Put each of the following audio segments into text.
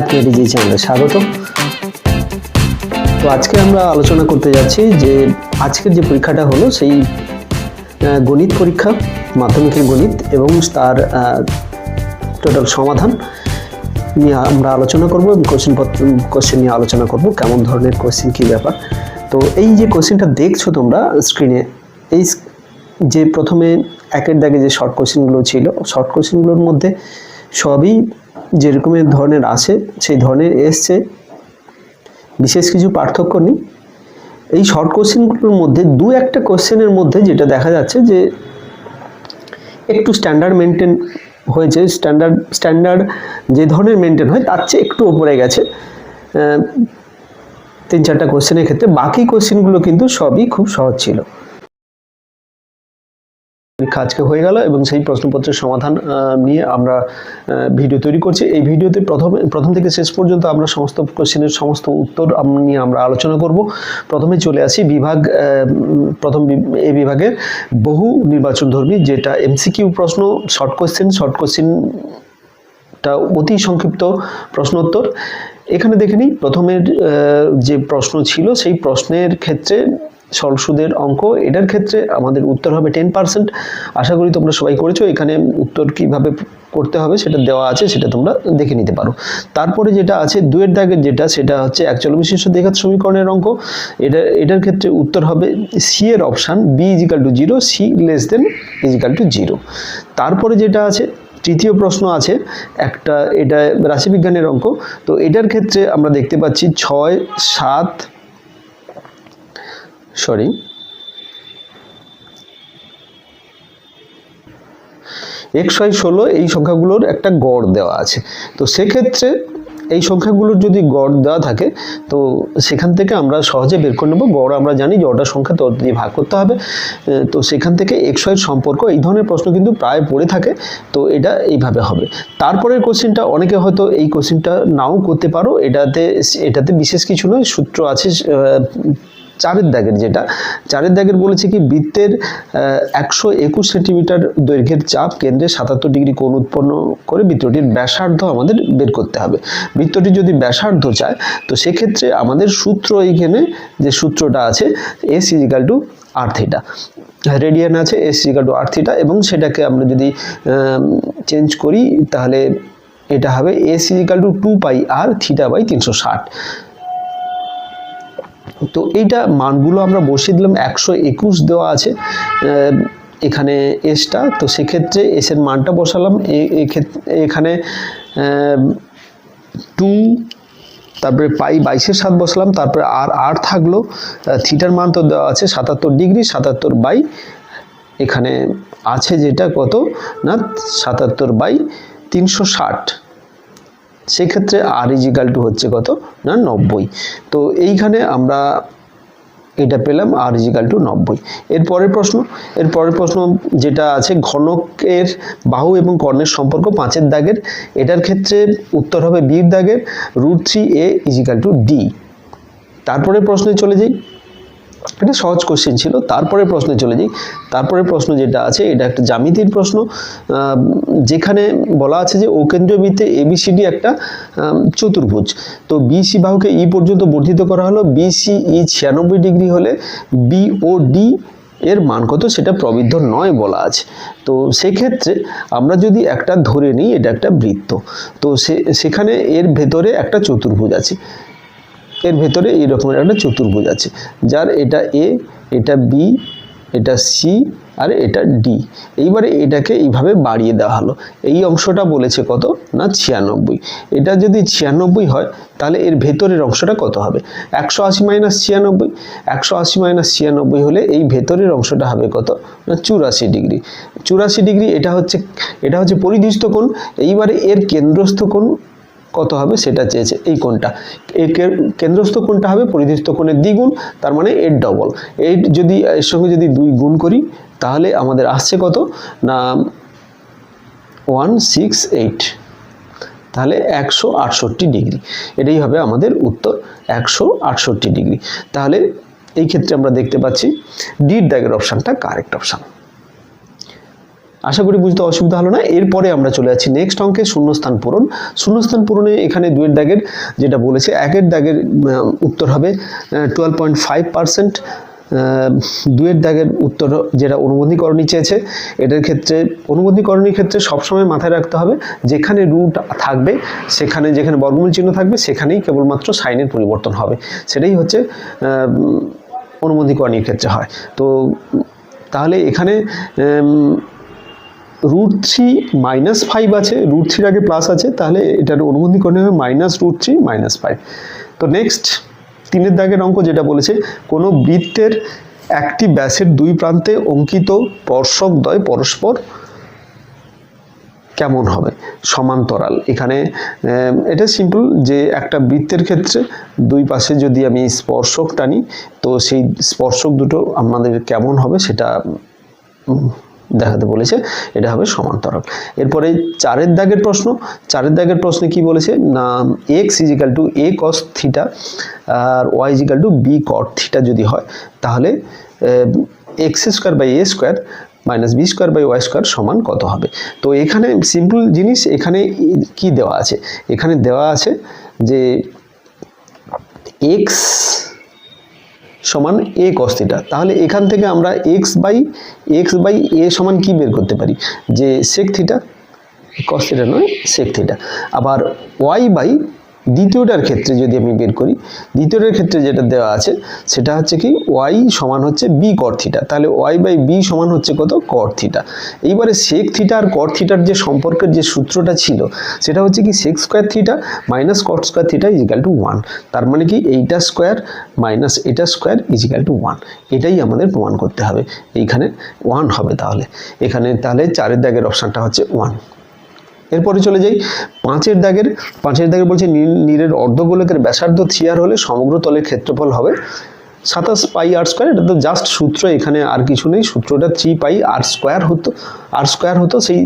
আপনাদের যে চ্যানেলে স্বাগত। তো আজকে আমরা আলোচনা করতে যাচ্ছি যে আজকের যে পরীক্ষাটা হলো সেই গণিত পরীক্ষা, মাধ্যমিকের গণিত এবং তার টোটাল সমাধান নিয়ে আমরা আলোচনা করব এবং কোশ্চেন কোশ্চেন নিয়ে আলোচনা করব, কেমন ধরনের কোশ্চেন কী ব্যাপার। তো এই যে কোশ্চেনটা দেখছ তোমরা স্ক্রিনে এই যে প্রথমে একের দাগে যে শর্ট কোশ্চেনগুলো ছিল শর্ট কোশ্চেনগুলোর মধ্যে সবই যেরকমের ধরনের আছে, সেই ধরনের এসছে। বিশেষ কিছু পার্থক্য নেই। এই শর্ট কোশ্চেনগুলোর মধ্যে দু একটা কোশ্চেনের মধ্যে যেটা দেখা যাচ্ছে যে একটু স্ট্যান্ডার্ড মেনটেন হয়েছে স্ট্যান্ডার্ড স্ট্যান্ডার্ড যে ধরনের মেনটেন হয়, তার চেয়ে একটু ওপরে গেছে। তিন চারটা কোশ্চেনের ক্ষেত্রে বাকি কোশ্চেনগুলো কিন্তু সবই খুব সহজ ছিল। আজকে হয়ে গেল এবং সেই প্রশ্নপত্রের সমাধান নিয়ে আমরা ভিডিও তৈরি করছি। এই ভিডিওতে প্রথমে, প্রথম থেকে শেষ পর্যন্ত আমরা সমস্ত কোশ্চেনের সমস্ত উত্তর নিয়ে আমরা আলোচনা করব। প্রথমে চলে আসি বিভাগ প্রথম এই বিভাগের বহু নির্বাচন ধর্মী যেটা এমসিকিউ প্রশ্ন, শর্ট কোশ্চেন শর্ট কোশ্চেন টা অতি সংক্ষিপ্ত প্রশ্নোত্তর। এখানে দেখে নিই, প্রথমের যে প্রশ্ন ছিল, সেই প্রশ্নের ক্ষেত্রে সরল সুদের অঙ্ক, এটার ক্ষেত্রে আমাদের উত্তর হবে টেন পার্সেন্ট আশা করি তোমরা সবাই করেছ, এখানে উত্তর কীভাবে করতে হবে সেটা দেওয়া আছে, সেটা তোমরা দেখে নিতে পারো। তারপরে যেটা আছে দুয়ের দাগের যেটা, সেটা হচ্ছে একচল বিশিষ্ট দেখাত সমীকরণের অঙ্ক। এটা, এটার ক্ষেত্রে উত্তর হবে সি এর option B equal to zero C less than equal to zero তারপরে যেটা আছে, তৃতীয় প্রশ্ন আছে, একটা, এটা রাশিবিজ্ঞানের অঙ্ক। তো এটার ক্ষেত্রে আমরা দেখতে পাচ্ছি ছয়, সাত সরি। একশয় ষোলো এই সংখ্যাগুলোর একটা গড় দেওয়া আছে। তো সেক্ষেত্রে এই সংখ্যাগুলোর যদি গড় দেওয়া থাকে, তো সেখান থেকে আমরা সহজে বের করে নেব। গড় আমরা জানি যে অর্ডার সংখ্যা তো দিয়ে ভাগ করতে হবে। তো সেখান থেকে একশয়ের সম্পর্ক, এই ধরনের প্রশ্ন কিন্তু প্রায় পড়ে থাকে। তো এটা এইভাবে হবে। তারপরের কোশ্চেনটা অনেকে হয়তো এই কোশ্চেনটা নাও করতে পারো। এটাতে এটাতে বিশেষ কিছু নয়, সূত্র আছে চারের দাগের যেটা, চারের দাগের বলেছে কি, বৃত্তের একশো একুশ সেন্টিমিটার দৈর্ঘ্যের চাপ কেন্দ্রে সাতাত্তর ডিগ্রি কোণ উৎপন্ন করে বৃত্তটির ব্যাসার্ধ আমাদের বের করতে হবে। বৃত্তটি যদি ব্যাসার্ধ চায়, তো সেক্ষেত্রে আমাদের সূত্র এইখানে যে সূত্রটা আছে S equal to R theta radian আছে S equal to R theta এবং সেটাকে আমরা যদি চেঞ্জ করি, তাহলে এটা হবে S equal to two pi R theta by তিনশো ষাট। তো এইটা মানগুলো আমরা বসিয়ে দিলাম, একশো একুশ দেওয়া আছে এখানে এসটা তো সেক্ষেত্রে এসের মানটা বসালাম এখানে টু তারপরে পাই বাইশের সাত বসলাম, তারপরে আর আর থাকল থিটার মান তো দেওয়া আছে সাতাত্তর ডিগ্রি, সাতাত্তর বাই, এখানে আছে যেটা কত না, সাতাত্তর বাই তিনশো ষাট। সেক্ষেত্রে আর ইজিক্যাল টু হচ্ছে কত? না, নব্বই। তো এইখানে আমরা এটা পেলাম আর ইজিক্যাল টু নব্বই। এর পরের প্রশ্ন, এর পরের প্রশ্ন যেটা আছে, ঘনকের বাহু এবং কর্ণের সম্পর্ক পাঁচের দাগের। এটার ক্ষেত্রে উত্তর হবে বির দাগের। Root three A equal to D তারপরে প্রশ্নে চলে যাই। এটা সহজ কোশ্চেন ছিল। তারপরে প্রশ্নে চলে যাই। তারপরে প্রশ্ন যেটা আছে, এটা একটা জ্যামিতির প্রশ্ন। যেখানে বলা আছে যে ওকেন্দ্রীয় বৃত্তে এবিসিডি একটা চতুর্ভুজ। তো বিসি বাহুকে ই পর্যন্ত বর্ধিত করা হলো। বিসি ই ছিয়ানব্বই ডিগ্রি হলে বি ও ডি এর মান কত? সেটা প্রবৃদ্ধ নয় বলা আছে। তো সেক্ষেত্রে আমরা যদি একটা ধরে নিই, এটা একটা বৃত্ত। তো সেখানে এর ভেতরে একটা চতুর্ভুজ আছে। এর ভেতরে এই রকমের একটা চতুর্ভুজ আছে, যার এটা এ এটা বি এটা সি আর এটা ডি এইবারে এটাকে এইভাবে বাড়িয়ে দেওয়া হলো। এই অংশটা বলেছে কত? না, ছিয়ানব্বই। এটা যদি ছিয়ানব্বই হয়, তাহলে এর ভেতরের অংশটা কত হবে? একশো আশি মাইনাস ছিয়ানব্বই। একশো আশি মাইনাস ছিয়ানব্বই হলে এই ভেতরের অংশটা হবে কত? না, চুরাশি ডিগ্রি। চুরাশি ডিগ্রি, এটা হচ্ছে এটা হচ্ছে পরিদৃষ্ট কোণ। এইবারে এর কেন্দ্রস্থ কোণ কত হবে সেটা চেয়েছে এই কোণটা। এই কেন্দ্রস্থ কোণটা হবে পরিধিস্থ কোণের দ্বিগুণ, তার মানে এর ডবল এই যদি, এর সঙ্গে যদি দুই গুণ করি, তাহলে আমাদের আসছে কত? না ওয়ান সিক্স এইট তাহলে একশো আটষট্টি ডিগ্রি। এটাই হবে আমাদের উত্তর, একশো আটষট্টি ডিগ্রি। তাহলে এই ক্ষেত্রে আমরা দেখতে পাচ্ছি, ডির দাগের অপশানটা কারেক্ট অপশান আশা করি বুঝতে অসুবিধা হলো না। এরপরে আমরা চলে যাচ্ছি নেক্সট অঙ্কে, শূন্যস্থান পূরণ। শূন্যস্থান পূরণে এখানে দুয়ের দাগের যেটা বলেছে, একের দাগের উত্তর হবে টুয়েলভ পয়েন্ট ফাইভ পার্সেন্ট দুয়ের দাগের উত্তর যেটা অনুবন্ধীকরণী চেয়েছে এটার ক্ষেত্রে, অনুবন্ধীকরণীর ক্ষেত্রে সবসময় মাথায় রাখতে হবে, যেখানে রুট থাকবে, সেখানে যেখানে বর্গমূল চিহ্ন থাকবে, সেখানেই কেবলমাত্র সাইনের পরিবর্তন হবে। সেটাই হচ্ছে অনুবন্ধীকরণীর ক্ষেত্রে হয়। তো, তাহলে এখানে রুট থ্রি মাইনাস ফাইভ আছে রুট থ্রির আগে প্লাস আছে, তাহলে এটার অনুবন্ধীকরণে হবে minus root three minus five তো নেক্সট তিনের দাগের অঙ্ক যেটা বলেছে, কোনো বৃত্তের একটি ব্যাসের দুই প্রান্তে অঙ্কিত স্পর্শকদ্বয় পরস্পর কেমন হবে? সমান্তরাল। এখানে এটা সিম্পল যে একটা বৃত্তের ক্ষেত্রে দুই পাশে যদি আমি স্পর্শক টানি, তো সেই স্পর্শক দুটো আমাদের কেমন হবে সেটা দেখাতে বলেছে, এটা হবে সমান্তরাল। এরপরে চারের দাগের প্রশ্ন, চারের দাগের প্রশ্নে কি বলেছে? না X equal to A cos theta R Y equal to B cot theta যদি হয়, তাহলে X square by A square minus B square by Y square সমান কত হবে? তো এখানে সিম্পল জিনিস, এখানে কি দেওয়া আছে? এখানে দেওয়া আছে যে এক্স সমান এ কস থিটা তাহলে এখান থেকে আমরা X by X by A সমান কি বের করতে পারি? যে সেক থিটা কস নয় সেক থিটা আবার ওয়াই বাই দ্বিতীয়টার ক্ষেত্রে যদি আমি বের করি দ্বিতীয়টার ক্ষেত্রে যেটা দেওয়া আছে সেটা হচ্ছে কি ওয়াই সমান হচ্ছে বি কর থিটা তাহলে ওয়াই বাই বি সমান হচ্ছে কত? কর থিটা এইবারে সেক থিটা আর কর থিটার যে সম্পর্কের যে সূত্রটা ছিল সেটা হচ্ছে কি sec square theta minus cot square theta equal to one তার মানে কি এইটা স্কোয়ার মাইনাস এটা স্কোয়ার ইজিক্যাল টু ওয়ান এটাই আমাদের প্রমাণ করতে হবে। এইখানে ওয়ান হবে তাহলে। এখানে তাহলে চারের দাগের অপশানটা হচ্ছে ওয়ান এরপরে চলে যাই, পাঁচের দাগের পাঁচের দাগের বলছে নীল, নীলের অর্ধগোলকের ব্যাসার্ধ থ্রি আর হলে সমগ্র তলের ক্ষেত্রফল হবে সাতাশ পাই আর স্কোয়ার এটা তো জাস্ট সূত্র, এখানে আর কিছু নেই, সূত্রটা থ্রি পাই আর স্কোয়ার হতো আর স্কোয়ার হতো, সেই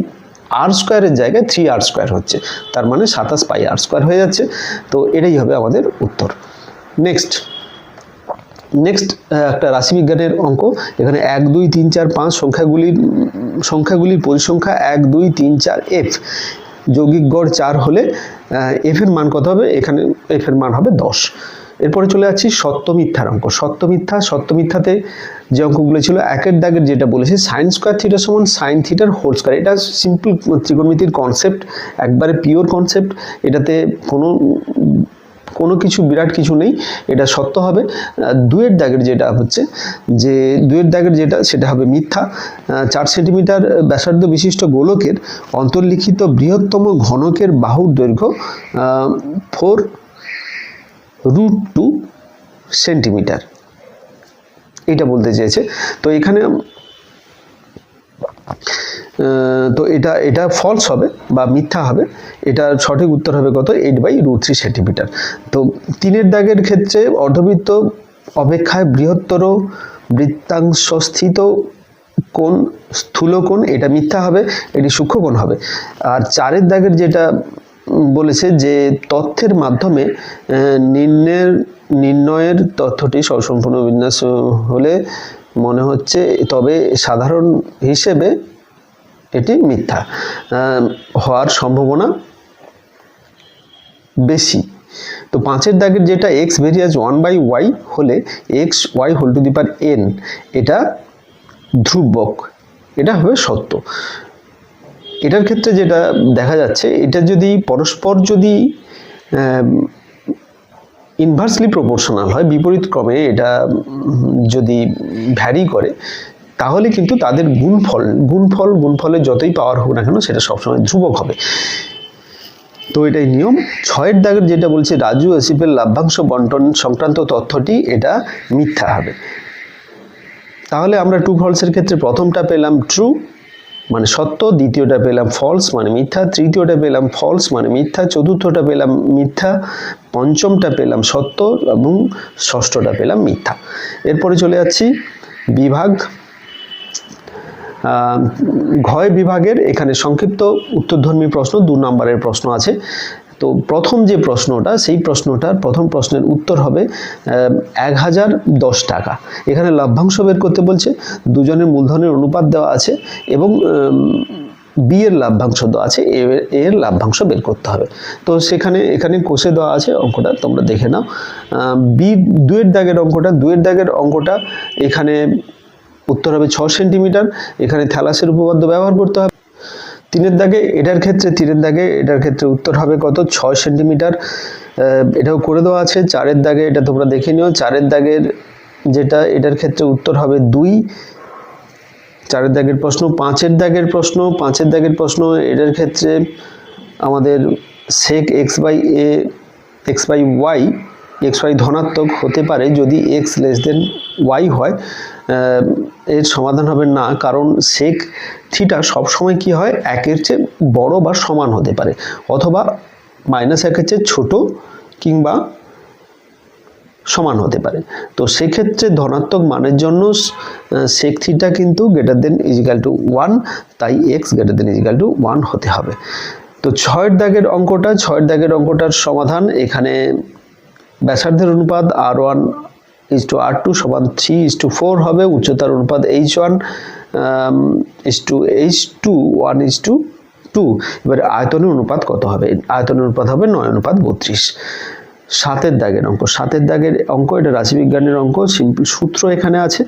আর স্কোয়ারের জায়গায় থ্রি আর স্কোয়ার হচ্ছে, তার মানে সাতাশ পাই আর স্কোয়ার হয়ে যাচ্ছে, তো এটাই হবে আমাদের উত্তর। নেক্সট নেক্সট একটা রাশিবিজ্ঞানের অঙ্ক। এখানে এক, দুই, তিন, চার, পাঁচ সংখ্যাগুলির সংখ্যাগুলির পরিসংখ্যা এক, দুই, তিন, চার এফ যৌগিক গড় চার হলে এফ এর মান কত হবে? এখানে এফ এর মান হবে দশ। এরপরে চলে যাচ্ছি সত্য মিথ্যার অঙ্ক। সত্য মিথ্যা, সত্য মিথ্যাতে যে অঙ্কগুলো ছিল, একের দাগের যেটা বলেছে সাইন স্কোয়ার থিটার সমান সাইন থিটার হোল স্কোয়ার এটা সিম্পল ত্রিকোণমিতির কনসেপ্ট একবারে পিওর কনসেপ্ট এটাতে কোনো কোনো কিছু, বিরাট কিছু নেই, এটা সত্য হবে। দুয়ের দাগের যেটা হচ্ছে, যে দুয়ের দাগের যেটা, সেটা হবে মিথ্যা। চার সেন্টিমিটার ব্যাসার্ধ বিশিষ্ট গোলকের অন্তর্লিখিত বৃহত্তম ঘনকের বাহুর দৈর্ঘ্য ফোর রুট টু সেন্টিমিটার এটা বলতে চেয়েছে তো এখানে তো এটা এটা ফলস হবে বা মিথ্যা হবে। এটার সঠিক উত্তর হবে কত? Eight by root three centimetre তো তিনের দাগের ক্ষেত্রে অর্ধবৃত্ত অপেক্ষায় বৃহত্তর বৃত্তাংশস্থিত কোন স্থূলকোণ এটা মিথ্যা হবে, এটি সূক্ষ্মকোণ হবে। আর চারের দাগের যেটা বলেছে যে তথ্যের মাধ্যমে নির্ণয়ের নির্ণয়ের তথ্যটি সসম্পূর্ণ বিন্যাস হলে মনে হচ্ছে, তবে সাধারণ হিসেবে এটি মিথ্যা। হওয়ার সম্ভাবনা বেশি। তো পাঁচের দাগের যেটা X varies one by Y হলে X Y whole to the power N এটা ধ্রুবক। এটা হবে সত্য। এটার ক্ষেত্রে যেটা দেখা যাচ্ছে, এটা যদি পরস্পর যদি ইনভার্সলি প্রপোর্শনাল হয় বিপরীত ক্রমে এটা যদি ভ্যারি করে, তাহলে কিন্তু তাদের গুণফল গুণফল, গুণফলের যতই পাওয়ার হোক না কেন, সেটা সবসময় ধ্রুবক হবে। তো এটাই নিয়ম। ছয়ের দাগের যেটা বলছে রাজু, আসিফের লাভ্যাংশ বন্টন সংক্রান্ত তথ্যটি, এটা মিথ্যা হবে। তাহলে আমরা টু ফলসের ক্ষেত্রে প্রথমটা পেলাম ট্রু মানে সত্য, দ্বিতীয়টা পেলাম ফলস মানে মিথ্যা, তৃতীয়টা পেলাম ফলস মানে মিথ্যা, চতুর্থটা পেলাম মিথ্যা, পঞ্চমটা পেলাম সত্য এবং ষষ্ঠটা পেলাম মিথ্যা। এরপরে চলে যাচ্ছি বিভাগ। ঘয় বিভাগের এখানে সংক্ষিপ্ত উত্তরধর্মী প্রশ্ন, দু নম্বরের প্রশ্ন আছে। তো প্রথম যে প্রশ্নটা, সেই প্রশ্নটার প্রথম প্রশ্নের উত্তর হবে এক হাজার দশ টাকা। এখানে লভ্যাংশ বের করতে বলছে, দুজনের মূলধনের অনুপাত দেওয়া আছে এবং বি এর লাভ্যাংশ দেওয়া আছে, এ এর লাভ্যাংশ বের করতে হবে। তো সেখানে, এখানে কোষে দেওয়া আছে অঙ্কটা, তোমরা দেখে নাও। বি দুয়ের দাগের অঙ্কটা দুয়ের দাগের অঙ্কটা এখানে উত্তর হবে ছ সেন্টিমিটার, এখানে থ্যালাসের উপপাদ্য ব্যবহার করতে হবে। তিনের দাগে এটার ক্ষেত্রে তিনের দাগে এটার ক্ষেত্রে উত্তর হবে কত? ছয় সেন্টিমিটার। এটাও করে দেওয়া আছে। চারের দাগে এটা তোমরা দেখে নিও। চারের দাগের যেটা এটার ক্ষেত্রে উত্তর হবে দুই। চারের দাগের প্রশ্ন, পাঁচের দাগের প্রশ্ন, পাঁচের দাগের প্রশ্ন এটার ক্ষেত্রে আমাদের sec X by A X by Y X Y ধনাত্মক হতে পারে। যদি এক্স লেস দেন ওয়াই হয় এর সমাধান হবে না। কারণ সেক থিটা সবসময় কি হয়? একের চেয়ে বড় বা সমান হতে পারে। অথবা মাইনাস একের চেয়ে ছোট কিংবা সমান হতে পারে। তো সেক্ষেত্রে ধনাত্মক মানের জন্য সেক থিটা কিন্তু greater than equal to one তাই X greater than equal to one হতে হবে। তো ছয়ের দাগের অঙ্কটা, ছয়ের দাগের অঙ্কটার সমাধান এখানে ব্যাসার্ধের অনুপাত R one is to R two সমান থ্রি ইজ টু ফোর হবে, উচ্চতার অনুপাত H one is to H two one is to two এবার আয়তনের অনুপাত কত হবে? আয়তনের অনুপাত হবে নয়, অনুপাত বত্রিশ। সাতের দাগের অঙ্ক, সাতের দাগের অঙ্ক, এটা রাশিবিজ্ঞানের অঙ্ক, সিম্পল সূত্র এখানে আছে।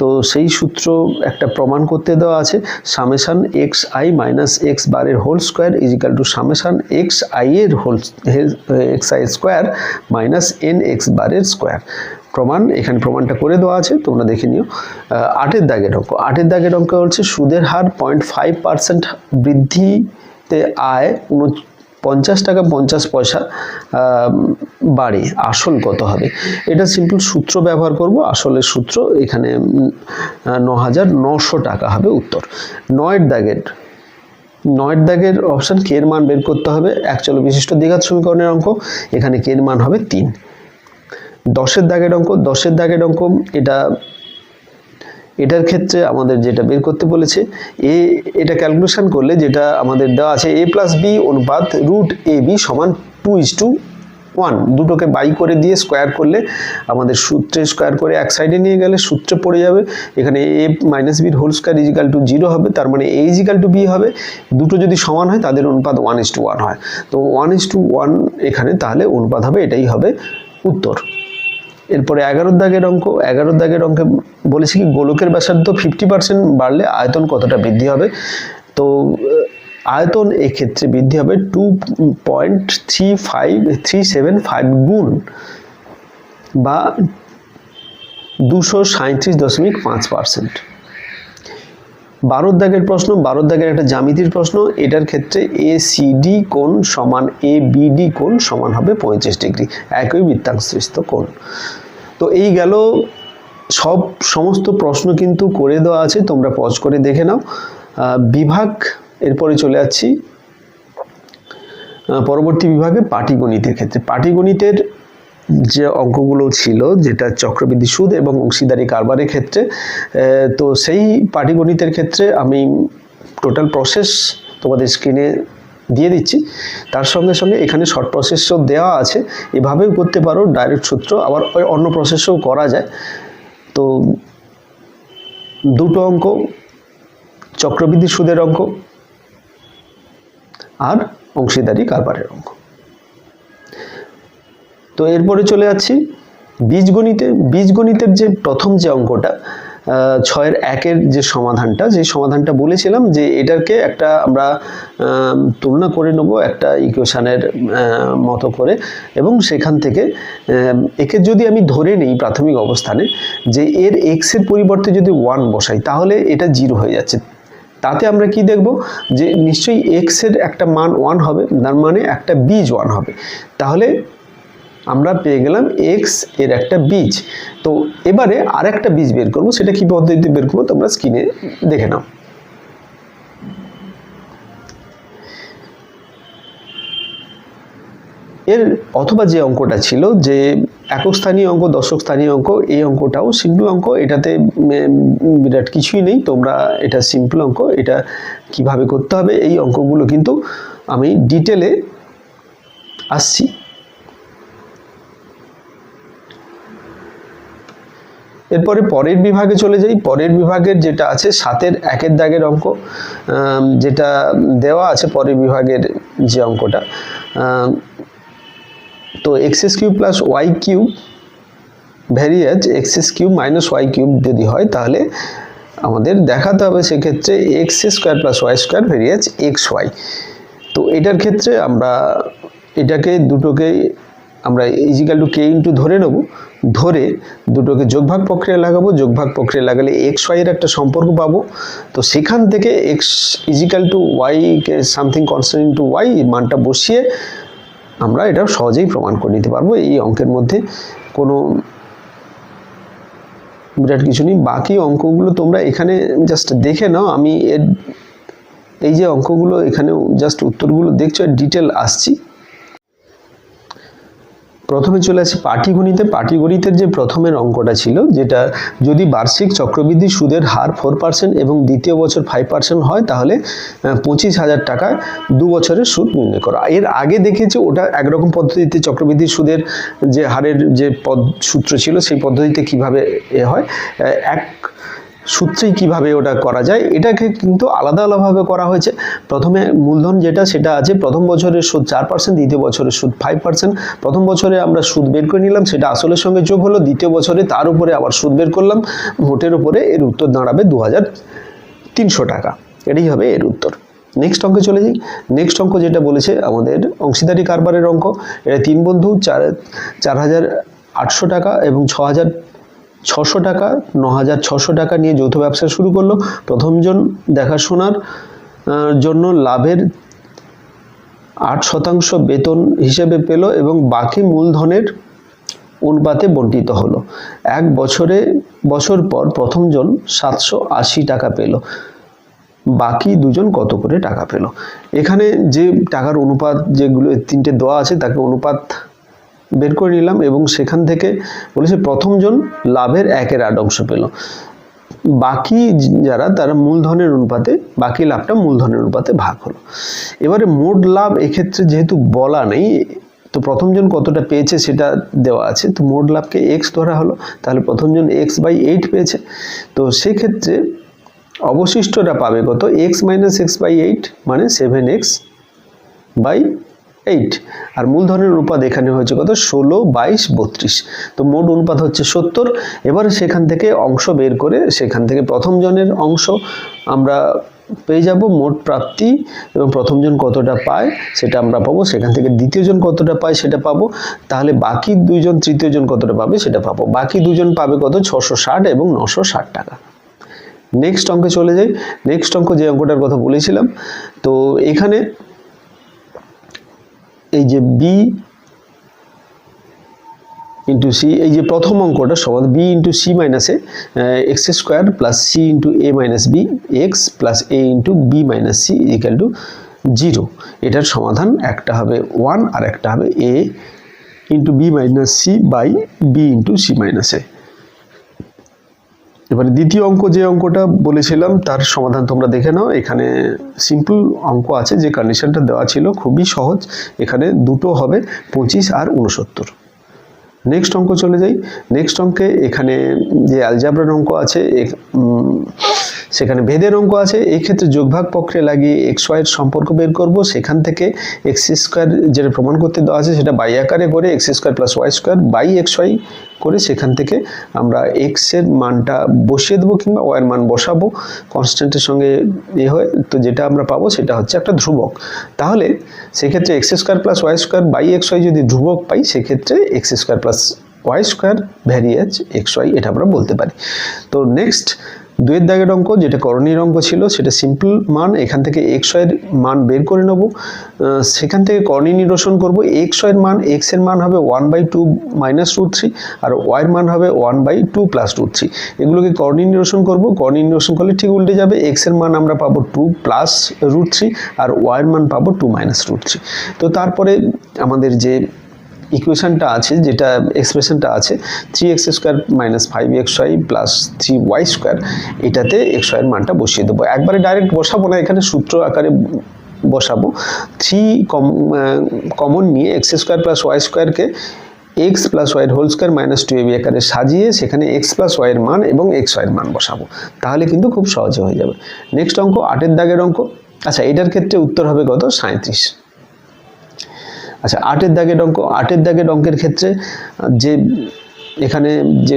তো সেই সূত্র একটা প্রমাণ করতে দেওয়া আছে, summation X I minus X বারের whole square equal to summation X I এর whole X I square minus N X বারের স্কোয়ার প্রমাণ, এখানে প্রমাণটা করে দেওয়া আছে, তোমরা দেখে নিও। আটের দাগের অঙ্ক আটের দাগের অঙ্ক হচ্ছে, সুদের হার পয়েন্ট ফাইভ পার্সেন্ট বৃদ্ধিতে আয় পঞ্চাশ টাকা পঞ্চাশ পয়সা বাড়ে, আসল কত হবে? এটা সিম্পল সূত্র ব্যবহার করব আসলের সূত্র এখানে ন হাজার নশো টাকা হবে উত্তর। নয়ের দাগের নয়ের দাগের অপশান কে এর মান বের করতে হবে? এক চলো বিশিষ্ট দ্বিঘাত সমীকরণের অঙ্ক, এখানে কে এর মান হবে তিন। দশের দাগের অঙ্ক, দশের দাগের অঙ্ক, এটা, এটার ক্ষেত্রে আমাদের যেটা বের করতে বলেছে, এ, এটা ক্যালকুলেশন করলে যেটা আমাদের দেওয়া আছে এ প্লাস বি অনুপাত রুট এ বি সমান টু ইস টু ওয়ান দুটোকে বাই করে দিয়ে স্কোয়ার করলে আমাদের সূত্রে স্কোয়ার করে এক সাইডে নিয়ে গেলে সূত্রে পড়ে যাবে। এখানে এ মাইনাস বির whole square equal to zero হবে, তার মানে এ ইজিক্যাল টু বি হবে। দুটো যদি সমান হয়, তাদের অনুপাত ওয়ান ইস টু ওয়ান হয়। তো ওয়ান ইস টু ওয়ান এখানে তাহলে অনুপাত হবে, এটাই হবে উত্তর। এরপরে এগারো দাগের অঙ্ক এগারো দাগের অঙ্কে বলেছি কি, গোলকের ব্যাসার্ধ ফিফটি পার্সেন্ট বাড়লে আয়তন কতটা বৃদ্ধি হবে? তো আয়তন এক্ষেত্রে বৃদ্ধি হবে two point three five three seven five গুণ বা দুশো সাঁত্রিশ দশমিক পাঁচ পার্সেন্ট বারোর দাগের প্রশ্ন বারোর দাগের একটা জ্যামিতির প্রশ্ন এটার ক্ষেত্রে এ সিডি কোণ সমান এ বিডি কোণ সমান হবে পঁয়ত্রিশ ডিগ্রি। একই বৃত্তাংশস্থ কোণ। তো এই গেল সব সমস্ত প্রশ্ন কিন্তু করে দেওয়া আছে তোমরা পজ করে দেখে নাও। বিভাগ এরপরে চলে আহ, পরবর্তী বিভাগে পাটিগণিতের ক্ষেত্রে। পাটিগণিতের যে অঙ্কগুলো ছিল, যেটা চক্রবৃদ্ধি সুদ এবং অংশীদারি কারবারের ক্ষেত্রে তো সেই পাটিগণিতের ক্ষেত্রে আমি টোটাল প্রসেস তোমাদের স্ক্রিনে দিয়ে দিচ্ছি। তার সঙ্গে সঙ্গে এখানে শর্ট প্রসেসও দেওয়া আছে। এভাবেও করতে পারো ডাইরেক্ট সূত্র। আবার ওই অন্য প্রসেসও করা যায়। তো দুটো অঙ্ক, চক্রবৃদ্ধি সুদের অঙ্ক আর অংশীদারি কারবারের অঙ্ক। তো এরপরে চলে যাচ্ছি বীজগণিতে। বীজগণিতের যে প্রথম যে অঙ্কটা ছয়ের একের যে সমাধানটা যে সমাধানটা বলেছিলাম যে এটাকে একটা আমরা আম, তুলনা করে নেব একটা ইকুয়েশনের মতো করে এবং সেখান থেকে একে যদি আমি ধরে নিই প্রাথমিক অবস্থানে যে এর এক্সের পরিবর্তে যদি ওয়ান বসাই তাহলে এটা জিরো হয়ে যাচ্ছে। তাতে আমরা কি দেখব যে নিশ্চয়ই এক্সের একটা মান ওয়ান হবে তার মানে একটা বীজ ওয়ান হবে। তাহলে আমরা পেয়ে গেলাম এক্সের একটা বীজ। তো এবারে আর একটা বীজ বের করব, সেটা কি পদ্ধতিতে বের করব তোমরা স্ক্রিনে দেখে নাও। এর অথবা যে অঙ্কটা ছিল যে একক স্থানীয় অঙ্ক, দশক স্থানীয় অঙ্ক, এই অঙ্কটাও সিম্পল অঙ্ক, এটাতে বিরাট কিছুই নেই, তোমরা এটা সিম্পল অঙ্ক, এটা কীভাবে করতে হবে, এই অঙ্কগুলো কিন্তু আমি ডিটেলে আসছি। এরপরে পরের বিভাগে চলে যাই। পরের বিভাগের যেটা আছে, সাতের একের দাগের অঙ্ক যেটা দেওয়া আছে পরের বিভাগের যে অঙ্কটা তো x's cube plus y cube varies x's cube minus y cube যদি হয়, তাহলে আমাদের দেখাতে হবে সেক্ষেত্রে x square plus y square varies x y তো এটার ক্ষেত্রে আমরা এটাকে দুটোকে আমরা ইজিক্যাল টু কে ইন্টু ধরে নেব। ধরে দুটোকে যোগভাগ প্রক্রিয়া লাগাবো। যোগভাগ প্রক্রিয়া লাগালে এক্স ওয়াইয়ের একটা সম্পর্ক পাবো। তো সেখান থেকে এক্স ইজিক্যাল টু ওয়াইকে সামথিং কনস্ট্যান্ট ইন্টু ওয়াই মানটা বসিয়ে আমরা এটা সহজেই প্রমাণ করে নিতে পারব। এই অঙ্কের মধ্যে কোনো বিরাট কিছু নেই। বাকি অঙ্কগুলো তোমরা এখানে জাস্ট দেখে নাও। আমি এর এই যে অঙ্কগুলো এখানে জাস্ট উত্তরগুলো দেখছ, এর ডিটেল আসছি। প্রথমে চলে আসি পাটিগণিতে। পাটিগণিতের যে প্রথমের অঙ্কটা ছিল, যেটা যদি বার্ষিক চক্রবৃদ্ধি সুদের হার ফোর পার্সেন্ট এবং দ্বিতীয় বছর ফাইভ পার্সেন্ট হয়, তাহলে পঁচিশ হাজার টাকায় দু বছরের সুদ নির্ণয় করা। এর আগে দেখেছি ওটা একরকম পদ্ধতিতে চক্রবৃদ্ধি সুদের যে হারের যে পদ সূত্র ছিল, সেই পদ্ধতিতে কীভাবে এ হয়। এক সূত্রেই কীভাবে ওটা করা যায়, এটাকে কিন্তু আলাদা আলাদাভাবে করা হয়েছে। প্রথমে মূলধন যেটা, সেটা আছে প্রথম বছরের সুদ চার পার্সেন্ট দ্বিতীয় বছরের সুদ ফাইভ পার্সেন্ট প্রথম বছরে আমরা সুদ বের করে নিলাম, সেটা আসলের সঙ্গে যোগ হলো, দ্বিতীয় বছরে তার উপরে আবার সুদ বের করলাম, মোটের উপরে এর উত্তর দাঁড়াবে দু তিনশো টাকা। এটাই হবে এর উত্তর। নেক্সট অঙ্কে চলে যাই। নেক্সট অঙ্ক যেটা বলেছে আমাদের অংশীদারি কারবারের অঙ্ক, এটা তিন বন্ধু, চার চার হাজার আটশো টাকা এবং ছ হাজার ছশো টাকা, ন হাজার ছশো টাকা নিয়ে যৌথ ব্যবসা শুরু করল। প্রথমজন দেখাশোনার জন্য লাভের আট শতাংশ বেতন হিসেবে পেল এবং বাকি মূলধনের অনুপাতে বণ্টিত হলো। এক বছরে, বছর পর প্রথমজন সাতশো আশি টাকা পেল। বাকি দুজন কত করে টাকা পেল? এখানে যে টাকার অনুপাত যেগুলো, তিনটে দেওয়া আছে, তাকে অনুপাত বের করে নিলাম এবং সেখান থেকে বলেছে প্রথমজন লাভের একের আট অংশ পেল। বাকি যারা, তারা মূলধনের অনুপাতে, বাকি লাভটা মূলধনের অনুপাতে ভাগ হলো। এবারে মোট লাভ এক্ষেত্রে যেহেতু বলা নেই, তো প্রথমজন কতটা পেয়েছে সেটা দেওয়া আছে। তো মোট লাভকে এক্স ধরা হলো, তাহলে প্রথমজন এক্স বাই এইট পেয়েছে। তো সেক্ষেত্রে অবশিষ্টটা পাবে কত? X minus x by eight মানে সেভেন এক্স বাই এইট আর মূলধনের অনুপাত এখানে হয়েছে কত? ষোলো বাইশ বত্রিশ। তো মোট অনুপাত হচ্ছে সত্তর। এবারে সেখান থেকে অংশ বের করে সেখান থেকে প্রথম জনের অংশ আমরা পেয়ে যাব মোট প্রাপ্তি। এবং প্রথমজন কতটা পায় সেটা আমরা পাবো। সেখান থেকে দ্বিতীয়জন কতটা পায় সেটা পাবো। তাহলে বাকি দুইজন তৃতীয়জন কতটা পাবে সেটা পাবো। বাকি দুজন পাবে কত? ছশো ষাট এবং নশো ষাট টাকা। নেক্সট অঙ্কে চলে যাই। নেক্সট অঙ্ক যে অঙ্কটার কথা বলেছিলাম, তো এখানে এই যে বি ইন্টু সি এই যে প্রথম অঙ্কটা সমান বি ইন্টু সি মাইনাসে x square plus c into a minus b x plus a into b minus c equal to zero এটার সমাধান একটা হবে ওয়ান আর একটা হবে a into b minus c by b into c minus a এবারে দ্বিতীয় অঙ্ক যে অঙ্কটা বলেছিলাম, তার সমাধান তোমরা দেখে নাও। এখানে সিম্পল অঙ্ক আছে, যে কন্ডিশনটা দেওয়া ছিল, খুবই সহজ। এখানে দুটো হবে, পঁচিশ আর উনসত্তর নেক্সট অঙ্ক চলে যাই। নেক্সট অঙ্কে এখানে যে অ্যালজাবরার অঙ্ক আছে সেখানে ভেদের অঙ্ক আছে। এই ক্ষেত্রে যোগভাগ প্রক্রিয়া লাগিয়ে এক্স ওয়াইয়ের সম্পর্ক বের করব। সেখান থেকে এক্স স্কোয়ার যেটা প্রমাণ করতে দেওয়া আছে, সেটা বাই আকারে করে x square plus y square by x y করে সেখান থেকে আমরা এক্সের মানটা বসিয়ে দেবো কিংবা ওয়ার মান বসাবো। কনস্ট্যান্টের সঙ্গে এ হয়, তো যেটা আমরা পাবো সেটা হচ্ছে একটা ধ্রুবক। তাহলে সেক্ষেত্রে x square plus y square by x y যদি ধ্রুবক পাই, সেক্ষেত্রে x square plus y square varies x y এটা আমরা বলতে পারি। তো নেক্সট দুয়ের দাগের অঙ্ক, যেটা করণীয় অঙ্ক ছিল, সেটা সিম্পল মান, এখান থেকে এক্স ওয়ের মান বের করে নেব। সেখান থেকে করণীয় নিরসন করব। এক্স ওয়ের মান এক্সের মান হবে one by two minus root three আর ওয়াইয়ের মান হবে one by two plus root three এগুলোকে করণীয় নিরসন করব। করণীয় নিরসন করলে ঠিক উল্টে যাবে। এক্সের মান আমরা পাবো টু প্লাস রুট থ্রি আর ওয়াইয়ের মান পাবো টু মাইনাস রুট থ্রি তো তারপরে আমাদের যে ইকুয়েশনটা আছে, যেটা এক্সপ্রেশনটা আছে three x square minus five x y plus three y square এটাতে এক্স ওয়াইয়ের মানটা বসিয়ে দেবো। একবারে ডাইরেক্ট বসাবো না, এখানে সূত্র আকারে বসাবো। থ্রি কম কমন নিয়ে এক্স স্কোয়ার প্লাস ওয়াই স্কোয়ারকে এক্স প্লাস ওয়াইয়ের whole square minus two a b আকারে সাজিয়ে সেখানে এক্স প্লাস ওয়াইয়ের মান এবং এক্স ওয়াইয়ের মান বসাবো। তাহলে কিন্তু খুব সহজে হয়ে যাবে। নেক্সট অঙ্ক, আটের দাগের অঙ্ক। আচ্ছা এটার ক্ষেত্রে উত্তর হবে কত? সাঁত্রিশ আচ্ছা আটের দাগের অঙ্ক, আটের দাগের অঙ্কের ক্ষেত্রে, যে এখানে যে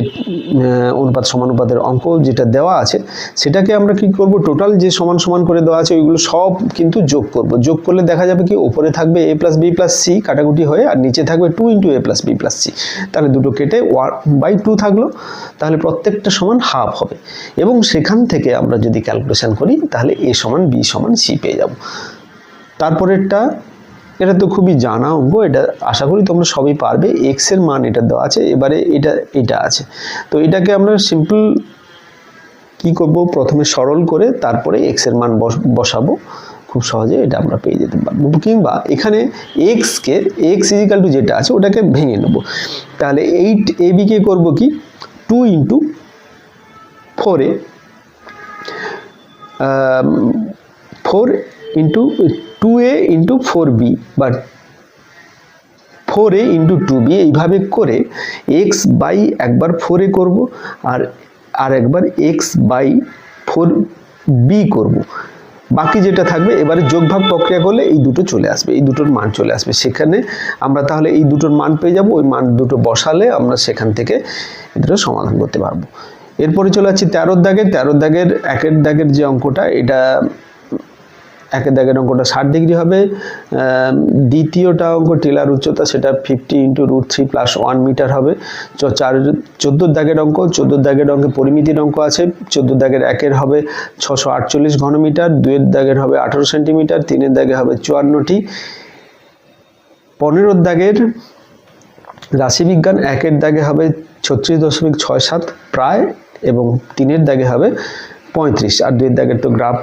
অনুপাত সমানুপাতের অঙ্ক যেটা দেওয়া আছে, সেটাকে আমরা কি করব? টোটাল যে সমান সমান করে দেওয়া আছে, ওইগুলো সব কিন্তু যোগ করব। যোগ করলে দেখা যাবে কি, ওপরে থাকবে a plus b plus c কাটাকুটি হয়ে, আর নিচে থাকবে two into a plus b plus c তাহলে দুটো কেটে ওয়ান বাই টু থাকল, তাহলে প্রত্যেকটা সমান হাফ হবে। এবং সেখান থেকে আমরা যদি ক্যালকুলেশন করি, তাহলে এ সমান বি সমান সি পেয়ে যাব। তারপরেরটা এটা তো খুবই জানা অঙ্ক, এটা আশা করি তোমরা সবই পারবে এক্সের মান এটা দেওয়া আছে, এবারে এটা এটা আছে। তো এটাকে আমরা সিম্পল কি করব? প্রথমে সরল করে তারপরে এক্সের মান বস- বসাবো। খুব সহজে এটা আমরা পেয়ে যেতে পারব। কিংবা এখানে এক্সকে এক্স ইজিক্যাল টু যেটা আছে ওটাকে ভেঙে নেব। তাহলে এইট এ বিকে করব কি? টু ইন্টু ফোরে four into two a into four b বা four a into two b এইভাবে করে এক্স বাই একবার ফোর এ করব আর আর একবার এক্স বাই ফোর বি করব। বাকি যেটা থাকবে, এবারে যোগভাগ প্রক্রিয়া করলে এই দুটো চলে আসবে, এই দুটোর মান চলে আসবে। সেখানে আমরা তাহলে এই দুটোর মান পেয়ে যাব, ওই মান দুটো বসালে আমরা সেখান থেকে এই দুটো সমাধান করতে পারব। এরপরে চলে যাচ্ছি তেরোর দাগের তেরোর দাগের, একের দাগের যে অঙ্কটা, এটা একের দাগের অঙ্কটা ষাট ডিগ্রি হবে। দ্বিতীয়টা অঙ্ক টিলার উচ্চতা, সেটা fifty into root three plus one metre হবে। চার চোদ্দোর দাগের অঙ্ক চোদ্দোর দাগের অঙ্কে পরিমিতির অঙ্ক আছে। চোদ্দোর দাগের একের হবে ছশো আটচল্লিশ ঘনমিটার দুয়ের দাগের হবে আঠারো সেন্টিমিটার, তিনের দাগে হবে চুয়ান্নটি। পনেরোর দাগের রাশিবিজ্ঞান একের দাগে হবে ছত্রিশ দশমিক ছয় সাত প্রায় এবং তিনের দাগে হবে পঁয়ত্রিশ। আর দুয়ের দাগের তো গ্রাফ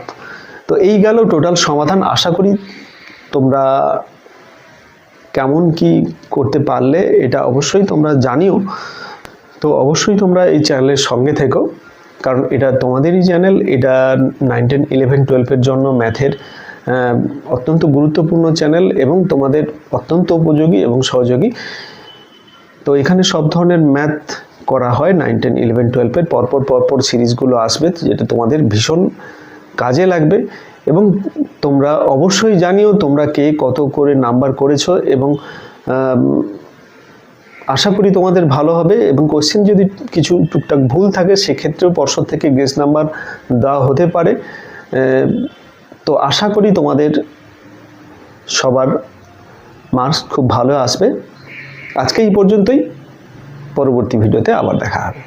তো এই গেল টোটাল সমাধান। আশা করি তোমরা কেমন কি করতে পারলে এটা অবশ্যই তোমরা জানিও। তো অবশ্যই তোমরা এই চ্যানেলের সঙ্গে থেকো, কারণ এটা তোমাদেরই চ্যানেল, এটা নাইন টেন ইলেভেন টুয়েলভের জন্য ম্যাথের অত্যন্ত গুরুত্বপূর্ণ চ্যানেল এবং তোমাদের অত্যন্ত উপযোগী এবং সহযোগী। তো এখানে সব ধরনের ম্যাথ করা হয় নাইন টেন ইলেভেন টুয়েলভের পরপর পরপর সিরিজগুলো আসবে, যেটা তোমাদের ভীষণ কাজে লাগবে এবং তোমরা অবশ্যই জানিও তোমরা কে কত করে নাম্বার করেছ এবং আশা করি তোমাদের ভালো হবে এবং কোশ্চেন যদি কিছু টুকটাক ভুল থাকে সেক্ষেত্রেও পর্ষদ থেকে গ্রেস নাম্বার দেওয়া হতে পারে। তো আশা করি তোমাদের সবার মার্কস খুব ভালো আসবে। আজকে এই পর্যন্তই। পরবর্তী ভিডিওতে আবার দেখা হবে।